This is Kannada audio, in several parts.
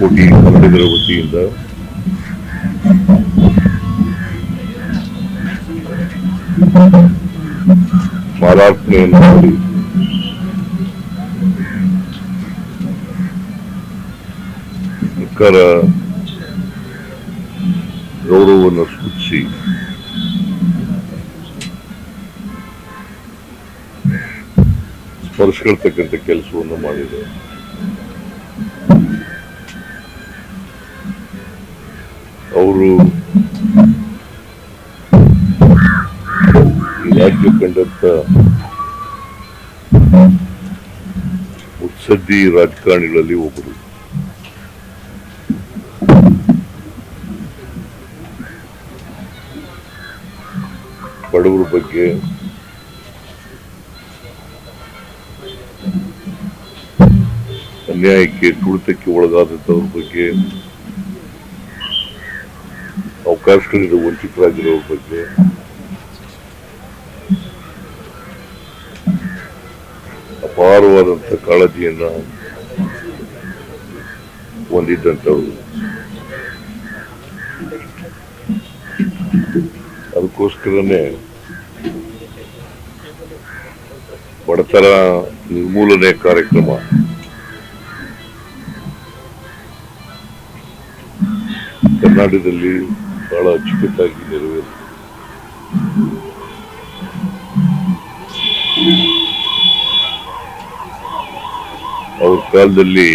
ಕೋಟಿ ಕನ್ನಡಿಗರ ವತಿಯಿಂದ. ಮಾಲಾರ್ಪಣೆಯನ್ನು ಮಾಡಿ. ಸರ್ಕಾರ ಗೌರವವನ್ನು ಸೂಚಿಸಿ ಸ್ಪರ್ಶಿಸ್ತಕ್ಕಂಥ ಕೆಲಸವನ್ನು ಮಾಡಿದೆ ಅವರು ರಾಜ್ಯ ಕಂಡಂತ ಮುತ್ಸದ್ದಿ ರಾಜಕಾರಣಿಗಳಲ್ಲಿ ಒಬ್ಬರು. ಬಡವರ ಬಗ್ಗೆ ಅನ್ಯಾಯಕ್ಕೆ ತುಳಿತಕ್ಕೆ ಒಳಗಾದಂಥವ್ರ ಬಗ್ಗೆ ಅವಕಾಶಗಳಿಂದ ವಂಚಿತರಾಗಿರೋ ಬಗ್ಗೆ ಅಪಾರವಾದಂಥ ಕಾಳಜಿಯನ್ನ ಹೊಂದಿದ್ದಂಥವ್ರು ಅದಕ್ಕೋಸ್ಕರನೇ ಬಡತನ ನಿರ್ಮೂಲನೆ ಕಾರ್ಯಕ್ರಮ ಕರ್ನಾಟಕದಲ್ಲಿ ಬಹಳ ಅಚ್ಚುಕಟ್ಟಾಗಿ ನೆರವೇರಿದೆ ಅವ್ರ ಕಾಲದಲ್ಲಿ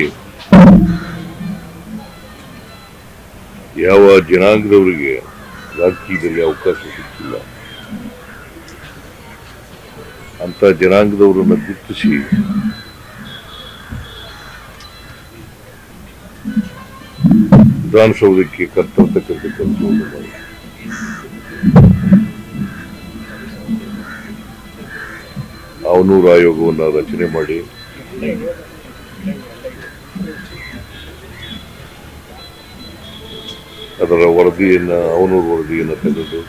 ಯಾವ ಜನಾಂಗದವರಿಗೆ ರಾಜಕೀಯದಲ್ಲಿ ಅವಕಾಶ ಸಿಕ್ಕಿಲ್ಲ. ಅಂತ ಜನಾಂಗದವರನ್ನ ಗುರುತಿಸಿ ವಿಧಾನಸೌಧಕ್ಕೆ ಕರ್ತರ್ತಕ್ಕಂಥ ಕೆಲಸವನ್ನು ಮಾಡಿ ಅವನೂರು ಆಯೋಗವನ್ನು ರಚನೆ ಮಾಡಿ. ಅದರ ವರದಿಯನ್ನ, ಅವನೂರು ವರದಿಯನ್ನು ತೆಗೆದು.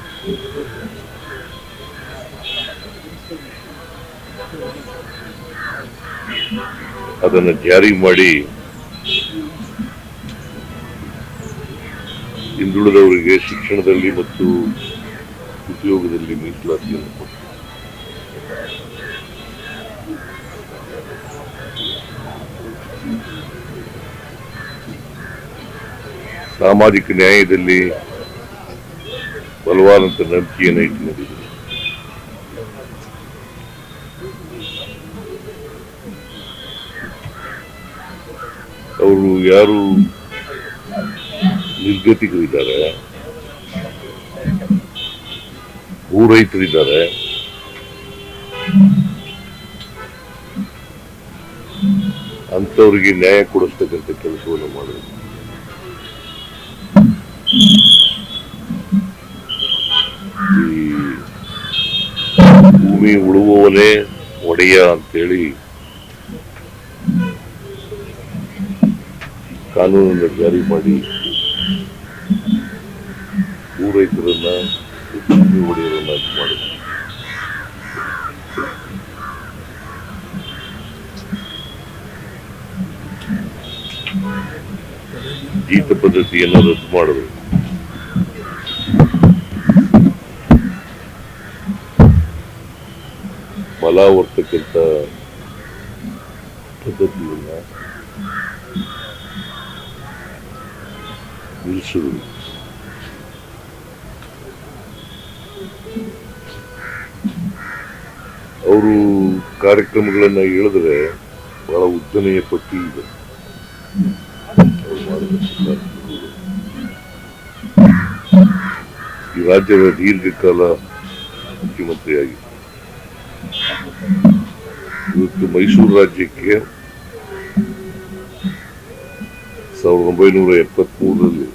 ಅದನ್ನು ಜಾರಿ ಮಾಡಿ ಹಿಂದುಳಿದವರಿಗೆ ಶಿಕ್ಷಣದಲ್ಲಿ ಮತ್ತು ಉದ್ಯೋಗದಲ್ಲಿ ಮೀಸಲಾತಿಯನ್ನು ಕೊಟ್ಟು ಸಾಮಾಜಿಕ ನ್ಯಾಯದಲ್ಲಿ ಬಲವಾದಂತಹ ನಂಬಿಕೆಯನ್ನು ಇಟ್ಟುಕೊಂಡಿದೆ ಅವರು ಯಾರು ನಿರ್ಗತಿಕರಿದ್ದಾರೆ ಭೂ ರೈತರಿದ್ದಾರೆ ಅಂಥವ್ರಿಗೆ ನ್ಯಾಯ ಕೊಡಿಸ್ತಕ್ಕಂಥ ಕೆಲಸವನ್ನು ಮಾಡಿದ್ರು. ಈ ಭೂಮಿ ಉಳುವವನೇ ಒಡೆಯ ಅಂತೇಳಿ ಕಾನೂನನ್ನು ಜಾರಿ ಮಾಡಿ ಪೂರೈತರನ್ನ ಭೂಮಿ ಒಡೆಯರನ್ನ ಮಾಡಿದ್ರು. ಜೀತ ಪದ್ಧತಿಯನ್ನು ರದ್ದು ಮಾಡಿದ್ರು. ಬಲಾವರ್ತಕ್ಕಂಥ ಪದ್ಧತಿಯನ್ನು ನಿಲ್ಲಿಸಿದ್ರು. ಅವರು ಕಾರ್ಯಕ್ರಮಗಳನ್ನ ಹೇಳಿದ್ರೆ ಬಹಳ ಉದ್ದನೆಯ ಪಟ್ಟಿ ಇದೆ. ಈ ರಾಜ್ಯದ ದೀರ್ಘಕಾಲ ಮುಖ್ಯಮಂತ್ರಿಯಾಗಿ ಇವತ್ತು ಮೈಸೂರು ರಾಜ್ಯಕ್ಕೆ ಸಾವಿರದ ಒಂಬೈನೂರ ಎಪ್ಪತ್ಮೂರರಲ್ಲಿ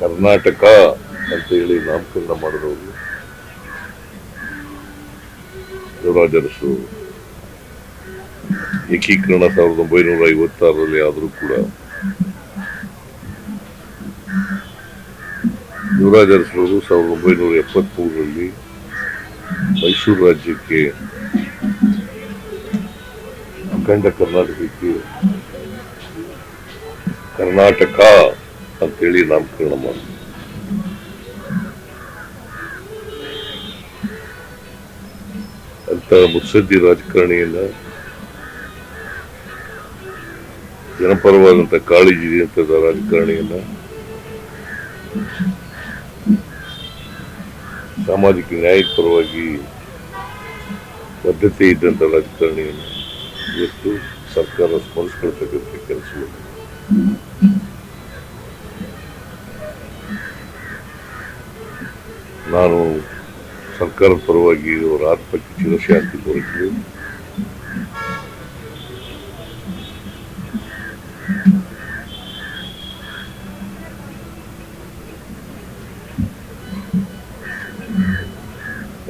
ಕರ್ನಾಟಕ ಅಂತ ಹೇಳಿ ನಾಮಕರಣ ಮಾಡಿದವರು ದೇವರಾಜರಸು ಏಕೀಕರಣ ಸಾವಿರದ ಒಂಬೈನೂರ ಐವತ್ತಾರರಲ್ಲಿ ಆದರೂ ಕೂಡ ದೇವರಾಜ ಅರಸರು ಸಾವಿರದ ಒಂಬೈನೂರ ಎಪ್ಪತ್ಮೂರರಲ್ಲಿ ಮೈಸೂರು ರಾಜ್ಯಕ್ಕೆ ಅಖಂಡ ಕರ್ನಾಟಕಕ್ಕೆ ಕರ್ನಾಟಕ ಅಂತೇಳಿ ನಾಮಕರಣ ಮಾಡಿ ಅಂತ ಮುತ್ಸದ್ದಿ ರಾಜಕಾರಣಿಯನ್ನ ಜನಪರವಾದಂತ ಕಾಳಜಿ ಅಂತ ರಾಜಕಾರಣಿಯನ್ನ ಸಾಮಾಜಿಕ ನ್ಯಾಯದ ಪರವಾಗಿ ಬದ್ಧತೆ ಇದ್ದಂತ ರಾಜಕಾರಣಿಯನ್ನು ಇವತ್ತು ಸರ್ಕಾರ ಸ್ಮರಿಸ್ಕೊಳ್ತಕ್ಕಂಥ ಕೆಲಸ. ನಾನು ಸರ್ಕಾರದ ಪರವಾಗಿ ಅವರ ಆತ್ಮಕ್ಕೆ ಚಿರಶಾಂತಿ ಕೋರುತ್ತೇನೆ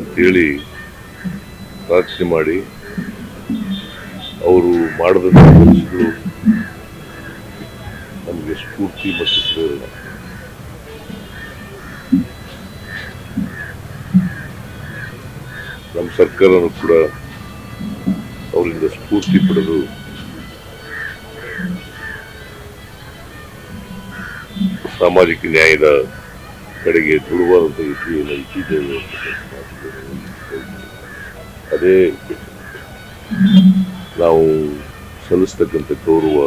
ಅಂತೇಳಿ ಪ್ರಾರ್ಥನೆ ಮಾಡಿ ಅವರು ಮಾಡಿದಂಥ ಕೆಲಸಗಳು ನಮಗೆ ಸ್ಫೂರ್ತಿ ಮತ್ತು ಪ್ರೇರಣೆ. ಸರ್ಕಾರನೂ ಕೂಡ ಅವರಿಂದ ಸ್ಫೂರ್ತಿ ಪಡೆದು ಸಾಮಾಜಿಕ ನ್ಯಾಯದ ಕಡೆಗೆ ಧ್ರುವವಾದಂಥ ಇತಿಯನ್ನು ಇಟ್ಟಿದ್ದೇವೆ ಅದೇ ನಾವು ಸಲ್ಲಿಸ್ತಕ್ಕಂಥ ಗೌರವ